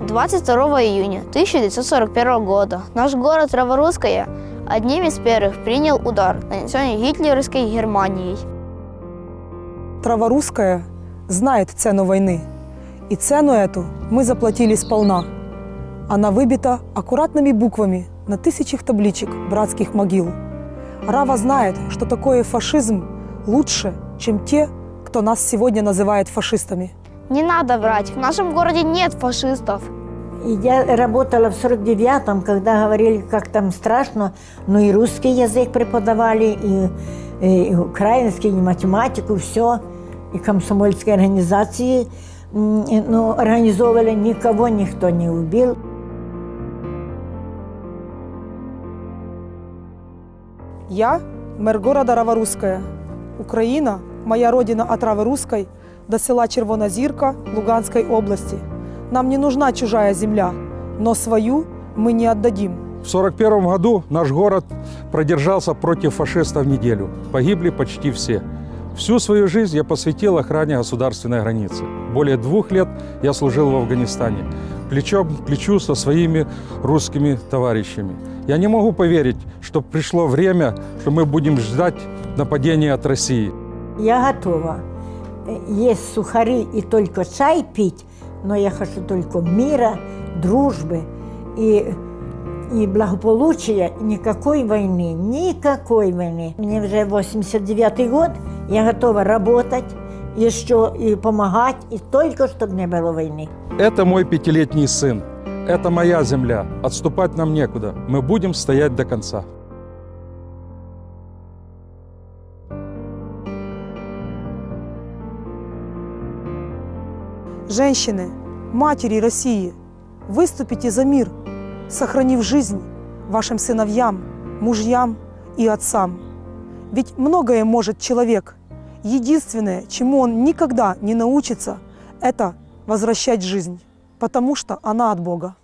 22 июня 1941 года наш город Раворусское одним из первых принял удар, нанесенный гитлеровской Германией. Траворусская знает цену войны. И цену эту мы заплатили сполна. Она выбита аккуратными буквами на тысячах табличек братских могил. Рава знает, что такое фашизм лучше, чем те, кто нас сегодня называет фашистами. Не надо врать, в нашем городе нет фашистов. И я работала в 49-м, когда говорили, как там страшно, но и русский язык преподавали, и, и украинский, и математику, все. И комсомольские организации ну, организовывали, никого никто не убил. Я – мэр города Раворусская. Украина – моя родина от Раворусской до села Червонозирка Луганской области. Нам не нужна чужая земля, но свою мы не отдадим. В 1941 году наш город продержался против фашистов неделю. Погибли почти все. Всю свою жизнь я посвятил охране государственной границы. Более двух лет я служил в Афганистане, плечом к плечу со своими русскими товарищами. Я не могу поверить, что пришло время, что мы будем ждать нападения от России. Я готова есть сухари и только чай пить, но я хочу только мира, дружбы и, и благополучия, никакой войны, никакой войны. Мне уже 89 год, я готова работать, еще и помогать, и только чтобы не было войны. Это мой пятилетний сын. Это моя земля. Отступать нам некуда. Мы будем стоять до конца. Женщины, матери России, выступите за мир, сохранив жизнь вашим сыновьям, мужьям и отцам. Ведь многое может человек. Единственное, чему он никогда не научится, это возвращать жизнь, потому что она от Бога.